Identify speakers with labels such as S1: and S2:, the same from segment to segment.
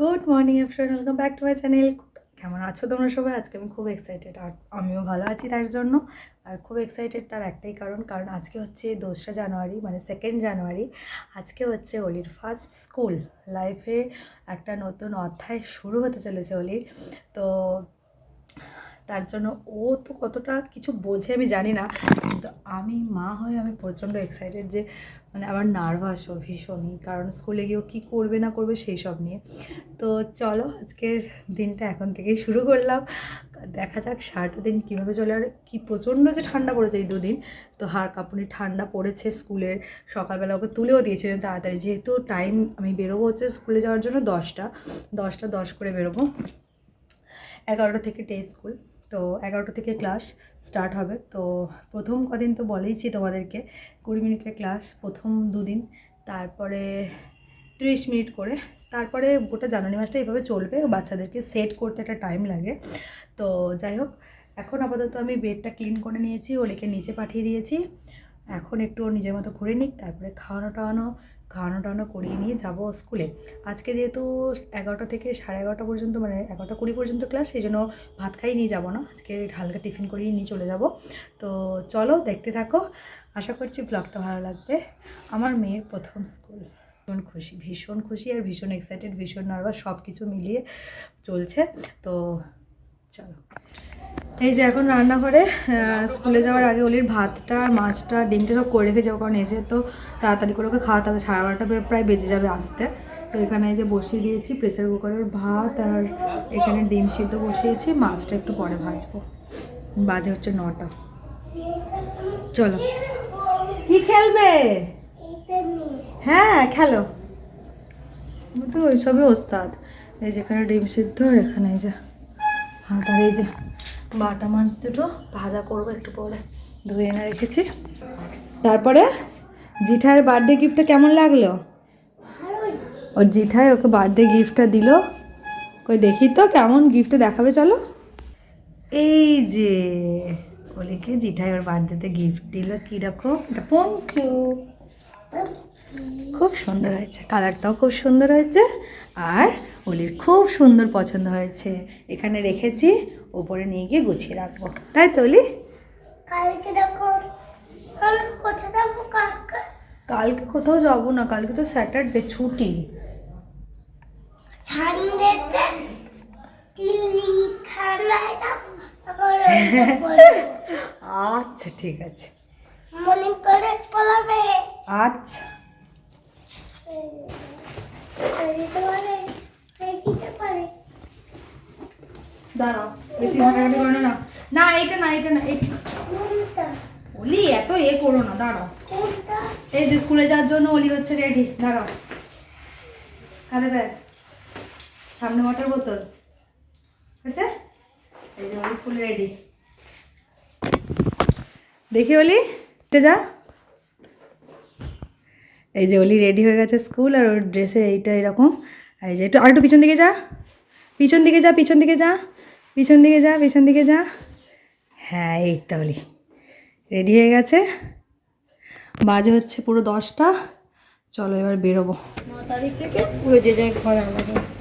S1: Good morning friend welcome back to my channel কেমন আছো তোমরা সবাই? আজকে আমি খুব এক্সাইটেড আর আমিও ভালো আছি তার জন্য। আর খুব এক্সাইটেড তার একটাই কারণ কারণ আজকে হচ্ছে দোসরা জানুয়ারি মানে সেকেন্ড জানুয়ারি। আজকে হচ্ছে অলির ফার্স্ট স্কুল লাইফে একটা নতুন অধ্যায় শুরু হতে চলেছে অলির। তো তার জন্য ও তো কতটা কিছু বোঝে আমি জানি না। কিন্তু আমি মা হয়ে আমি প্রচণ্ড এক্সাইটেড যে মানে আমার নার্ভাস ও ভীষণই কারণ স্কুলে গিয়েও কী করবে না করবে সেই সব নিয়ে। তো চলো আজকের দিনটা এখন থেকেই শুরু করলাম। দেখা যাক সারাটা দিন কীভাবে চলে আর কি প্রচণ্ড যে ঠান্ডা পড়েছে এই দুদিন। তো হাড় কাঁপুনি ঠান্ডা পড়েছে স্কুলের সকালবেলা ওকে তুলেও দিয়েছে তাড়াতাড়ি। যেহেতু টাইম আমি বেরোবো হচ্ছে স্কুলে যাওয়ার জন্য দশটা। দশটা দশ করে বেরোবো। এগারোটা থেকে ডে স্কুল তো এগারোটা থেকে ক্লাস স্টার্ট হবে। তো প্রথম কদিন তো বলেইছি তোমাদেরকে, কুড়ি মিনিটের ক্লাস প্রথম দুদিন, তারপরে ত্রিশ মিনিট করে, তারপরে গোটা জানুয়ারি মাসটা এইভাবে চলবে, বাচ্চাদেরকে সেট করতে একটা টাইম লাগে। তো যাই হোক, এখন আপাতত আমি বেডটা ক্লিন করে নিয়েছি, ওলিকে নিচে পাঠিয়ে দিয়েছি। এখন একটু নিজের মতো ঘুরে নিক, তারপরে খাওয়ানো টাওয়ানো খাওয়ানো টাওয়ানো করিয়ে নিয়ে যাব স্কুলে। আজকে যেহেতু এগারোটা থেকে সাড়ে এগারোটা পর্যন্ত মানে এগারোটা কুড়ি পর্যন্ত ক্লাস সেই জন্য ভাত খাই নিয়ে যাব না। আজকে হালকা টিফিন করিয়ে নিয়ে চলে যাব। তো চলো দেখতে থাকো। আশা করছি ব্লগটা ভালো লাগবে। আমার মেয়ের প্রথম স্কুল ভীষণ খুশি ভীষণ খুশি আর ভীষণ এক্সাইটেড ভীষণ নার্ভাস সব কিছু মিলিয়ে চলছে। তো চলো। এই যে এখন রান্নাঘরে স্কুলে যাওয়ার আগে ওলির ভাতটা আর মাছটা, ডিমটা সব করে রেখে যাব, কারণ এসে তো তাড়াতাড়ি করে ওকে খাওয়াতে হবে। সাড়ে বারোটা প্রায় বেজে যাবে আসতে। তো এখানে যে বসিয়ে দিয়েছি প্রেসার কুকারের ভাত আর এখানে ডিম সিদ্ধ বসিয়েছি, মাছটা একটু পরে ভাজবো। বাজে হচ্ছে নটা। চলো। কি খেলবে? হ্যাঁ খেলো। তো ওইসবে ওস্তাদ। এই যেখানে ডিম সিদ্ধ আর এখানে এই যে আর এই যে বাটা মাছ দুটো ভাজা করব একটু পরে। ধুয়ে এনে রেখেছি। তারপরে জিঠার বার্থডে গিফটটা কেমন লাগল? ওর জিঠাই ওকে বার্থডে গিফটটা দিল। কই দেখি তো কেমন গিফটটা দেখাবে চলো। এই যে ওলিকে জিঠাই ওর বার্থডেতে গিফট দিল কীরকম? এটা পঞ্চু। সুন্দর হয়েছে। কালারটাও খুব সুন্দর হয়েছে আর ওলির খুব সুন্দর পছন্দ হয়েছে। এখানে রেখেছি ওপরে নিয়ে গিয়ে গুছিয়ে রাখব। তাই তো অলি
S2: কালকে কালকে?
S1: কোথাও যাব না কালকে তো স্যাটারডে ছুটি। আচ্ছা ঠিক আছে।
S2: মনে করে
S1: আচ্ছা। দাঁড়াও, বেশি না। এইটা না এত এ করো না, দাঁড়াও। এই যে স্কুলে যাওয়ার জন্য হচ্ছে রেডি দাঁড়াও। সামনে ওয়াটার বোতল হচ্ছে এই যে ফুল রেডি দেখি অলি যা। এই যে অলি রেডি হয়ে গেছে স্কুল আর ওর ড্রেসে এইটা এরকম। আর এই যে একটু, আর একটু পিছন দিকে যা। পিছন দিকে যা, পিছন দিকে যা। পিছন দিকে যা, পিছন দিকে যা। হ্যাঁ এই তো অলি। রেডি হয়ে গেছে। বাজে হচ্ছে পুরো দশটা। চলো এবার বেরোবো। ন তারিখ থেকে পুরো যে যাই ঘরে আলাদা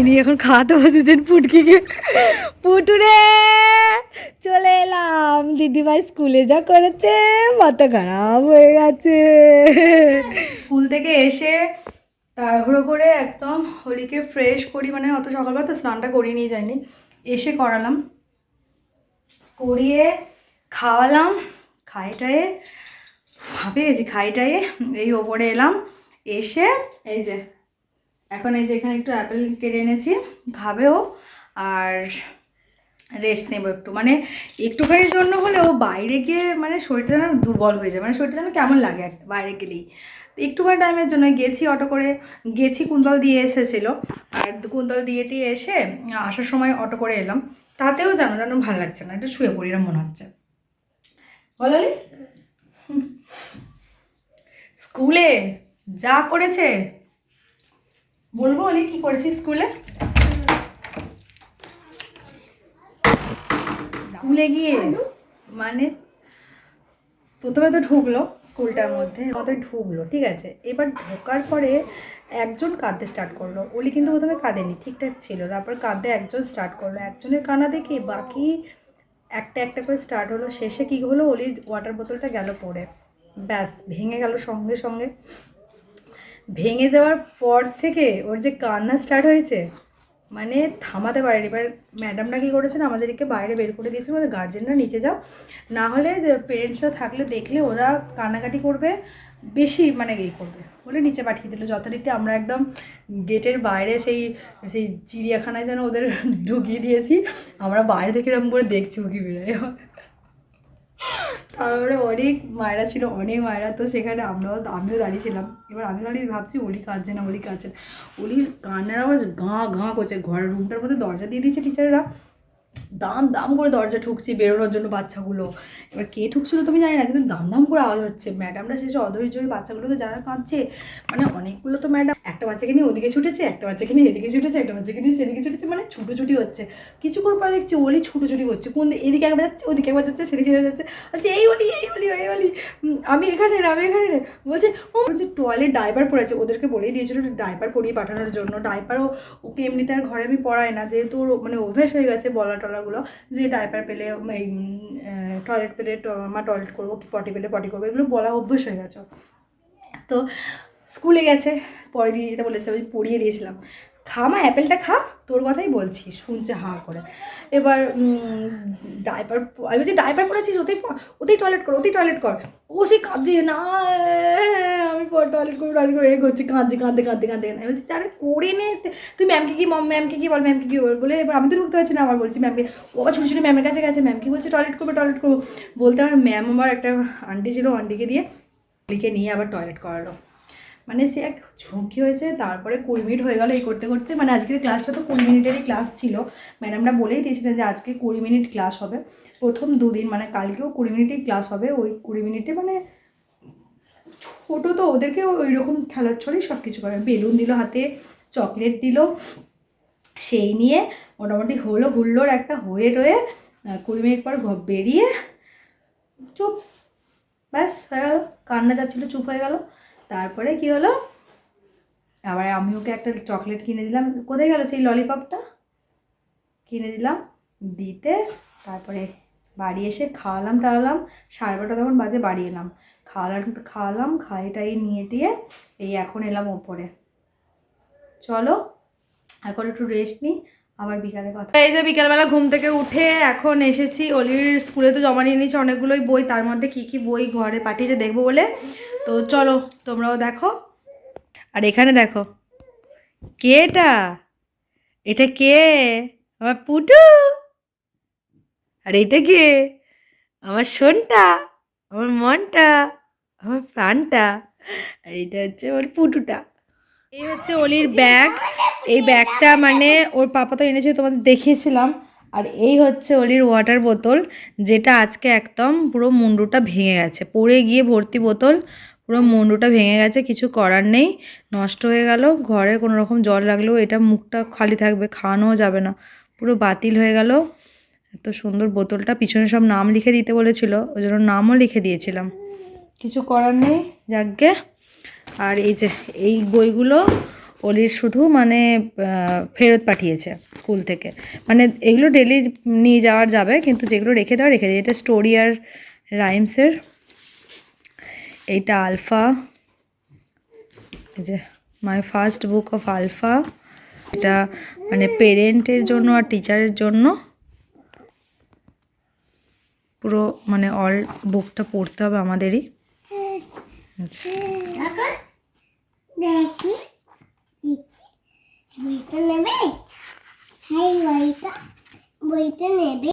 S1: ইনি এখন খাওয়াতে বসেছেন পুটকিকে। পুটুরে, চলে এলাম। দিদিভাই স্কুলে যা করেছে, মাথা খারাপ হয়ে গেছে। স্কুল থেকে এসে তাড়াহুড়ো করে একদম হোলিকে ফ্রেশ করি মানে অত সকালবেলা তো স্নানটা করিয়ে নিয়ে যায়নি এসে করালাম। করিয়ে খাওয়ালাম খাইটায়ে ভাবে গেছি খাইটায়ে এই ওপরে এলাম, এসে এই যে, এখন এই যে এখানে একটু অ্যাপেল কেটে এনেছি খাবেও আর রেস্ট নেব একটু। মানে একটুখানির জন্য হলে ও বাইরে গিয়ে মানে শরীরটা যেন দুর্বল হয়ে যায়। মানে শরীরটা যেন কেমন লাগে বাইরে গেলেই। তো একটুখানি টাইমের জন্য গেছি অটো করে। গেছি কুন্তল দিয়ে এসেছিল। আর কুন্তল দিয়ে টিয়ে এসে আসার সময় অটো করে এলাম। তাতেও জানো যেন ভালো লাগছে না। একটু শুয়ে পড়ি এরম মনে হচ্ছে। বলালি স্কুলে যা করেছে। বলব অলি কি করেছিস স্কুলে? স্কুলে গিয়ে? মানে প্রথমে তো ঢুকলো স্কুলটার মধ্যে মতো ঢুকলো ঠিক আছে। এবার ঢোকার পরে একজন কাঁদতে স্টার্ট করল। ওলি কিন্তু প্রথমে কাঁদেনি ঠিকঠাক ছিল। তারপর কাঁদতে একজন স্টার্ট করল। একজনের কান্না দেখি বাকি একটা একটা করে স্টার্ট হলো। শেষে কী হলো? ওলির ওয়াটার বোতলটা গেল পড়ে। ব্যাস ভেঙে গেল সঙ্গে সঙ্গে। ভেঙে যাওয়ার পর থেকে ওর যে কান্না স্টার্ট হয়েছে মানে থামাতে পারেনি। এবার ম্যাডামরা কী করেছেন? আমাদেরকে বাইরে বের করে দিয়েছে মানে গার্জেনরা নিচে যাও। না হলে পেরেন্টসরা থাকলে দেখলে ওরা কান্নাকাটি করবে, বেশি মানে এই করবে। বলে নিচে পাঠিয়ে দিল। যথারীতি আমরা একদম গেটের বাইরে সেই সেই চিড়িয়াখানায় যেন ওদের ঢুকিয়ে দিয়েছি। আমরা বাইরে থেকে এরকম করে দেখছি উকি বেরোয় তারপরে অনেক মায়েরা ছিল, অনেক মায়েরা। তো সেখানে আমরাও, আমিও দাঁড়িয়ে ছিলাম। এবার আমি দাঁড়িয়ে ভাবছি ওলি কাঁদছে না ওলি কাঁদছে না। অলির কান্নার আওয়াজ গাঁ গাঁ করছে। ঘরের রুমটার মধ্যে দরজা দিয়ে দিয়েছে টিচাররা দাম দাম করে দরজা ঠুকছে বেরোনোর জন্য বাচ্চাগুলো। এবার কে ঠুকছিল তুমি জানি না, কিন্তু দাম দাম করে আওয়াজ হচ্ছে। ম্যাডামরা শেষে অধৈর্য বাচ্চাগুলোকে যারা কাঁদছে মানে অনেকগুলো তো ম্যাডাম, একটা বাচ্চাকে নিয়ে ওদিকে ছুটেছে, একটা বাচ্চাকে নিয়ে এদিকে ছুটেছে, একটা বাচ্চাকে নিয়ে সেদিকে ছুটেছে মানে ছুটোছুটি হচ্ছে। কিছুক্ষণ পরে দেখছি ওলি ছুটোছুটি করছে, কোন এদিকে একবার যাচ্ছে, ওদিকে একবার যাচ্ছে, সেদিকে যাচ্ছে। বলছে, এই বলি এই বলি এই বলি আমি এখানে আমি এখানে রে বলছে, ও যে টয়লেট ডাইপার পড়েছে ওদেরকে বলেই দিয়েছিল ডাইপার পরিয়ে পাঠানোর জন্য। ডাইপারও ওকে এমনিতে আর ঘরে আমি পড়াই না, যেহেতু ওর মানে অভ্যেস হয়ে গেছে বলা টলাগুলো যে ডাইপার পেলে এই টয়লেট পেলে মা টয়লেট করব কি পটি পেলে পটি করব, এগুলো বলা অভ্যেস হয়ে গেছে। তো স্কুলে গেছে, পরে নিয়ে যেতে বলেছে, আমি পড়িয়ে দিয়েছিলাম। খা মা অ্যাপেলটা খা। তোর কথাই বলছি, শুনছে হাঁ করে। এবার ডাইপার আমি বলছি ডাইপার পড়েছিস ওতেই ওতেই টয়লেট কর, ওতেই টয়লেট কর। ও সে কাঁদছে, না, আমি টয়লেট করব টয়লেট করে করছি কাঁদছে, কাঁদতে কাঁদতে কাঁদতে কাঁদতে। আমি বলছি, আরে করে নে তুই ম্যামকে কি ম্যামকে কি বল ম্যামকে কি বল? বলে, এবার আমি তো ঢুকতে পারছি না, আবার বলছি ম্যামকে ও আবার ছোটো ছোটো ম্যামের কাছে গেছে ম্যাম কি বলছে টয়লেট করবে টয়লেট করব? বলতে আমার ম্যাম আমার একটা আন্টি ছিল আন্টিকে দিয়ে লিখে নিয়ে আবার টয়লেট করালো। মানে সে এক ঝুঁকি হয়েছে, তারপরে কুড়ি মিনিট হয়ে গেল এই করতে করতে। মানে আজকের ক্লাসটা তো কুড়ি মিনিটেরই ক্লাস ছিল। ম্যাডামরা বলেই দিয়েছিলেন যে আজকে কুড়ি মিনিট ক্লাস হবে। প্রথম দুদিন মানে কালকেও কুড়ি মিনিটই ক্লাস হবে। ওই কুড়ি মিনিটে মানে ছোটো তো ওদেরকে ওই রকম খেলার ছড়েই সব কিছু করে। বেলুন দিল হাতে, চকলেট দিল। সেই নিয়ে মোটামুটি হলো হুল্লোর একটা হয়ে রয়ে কুড়ি মিনিট পর বেরিয়ে চুপ। ব্যাস হয়ে গেল। কান্না যাচ্ছিল, চুপ হয়ে গেল। তারপরে কি হলো? আবার আমি ওকে একটা চকলেট কিনে দিলাম। কোথায় গেল সেই ললিপপটা কিনে দিলাম। দিতে তারপরে বাড়ি এসে খাওয়ালাম টাওয়ালাম। সাড়ে বারোটা তখন বাজে, বাড়ি এলাম। খাওয়ালাম খাওয়ালাম খাইটাই নিয়ে টিয়ে এই এখন এলাম ওপরে। চলো, এখন একটু রেস্ট নিই। আবার বিকালে কথা। এই যে বিকালবেলা ঘুম থেকে উঠে এখন এসেছি, অলির স্কুলে তো জমা নিয়ে নিয়েছি অনেকগুলোই বই, তার মধ্যে কি কি বই ঘরে পাঠিয়েছে দেখব বলে। তো চলো, তোমরাও দেখো। আর এখানে দেখো কে এটা এটা কে? আমার পুটু। আর এটা কে? আমার শোনটা আমার মনটা, আমার প্রাণটা। আর এটা হচ্ছে ওর পুটুটা। এই হচ্ছে অলির ব্যাগ। এই ব্যাগটা মানে ওর পাপা তো এনেছে, তোমাদের দেখিয়েছিলাম। আর এই হচ্ছে অলির ওয়াটার বোতল যেটা আজকে একদম পুরো মুন্ডুটা ভেঙে গেছে। পড়ে গিয়ে ভর্তি বোতল, পুরো মুন্ডুটা ভেঙে গেছে, কিছু করার নেই। নষ্ট হয়ে গেল, ঘরে কোনো রকম জল লাগলেও এটা মুখটা খালি থাকবে, খাওয়ানোও যাবে না। পুরো বাতিল হয়ে গেল। এত সুন্দর বোতলটা, পিছনে সব নাম লিখে দিতে বলেছিল, ওই জন্য নামও লিখে দিয়েছিলাম। কিছু করার নেই যাকগে আর এই যে, এই বইগুলো অলির শুধু মানে ফেরত পাঠিয়েছে স্কুল থেকে। মানে এগুলো ডেলি নিয়ে যাওয়ার যাবে, কিন্তু যেগুলো রেখে দেওয়া, রেখে দেয় এটা স্টোরি আর রাইমসের এইটা আলফা এই যে my first book of alpha এটা মানে পেরেন্টের জন্য আর টিচারের জন্য। পুরো মানে অল বুকটা পড়তে হবে আমাদেরই। আচ্ছা।
S2: বইটা নেবে? হাই বইটা বইটা নেবে।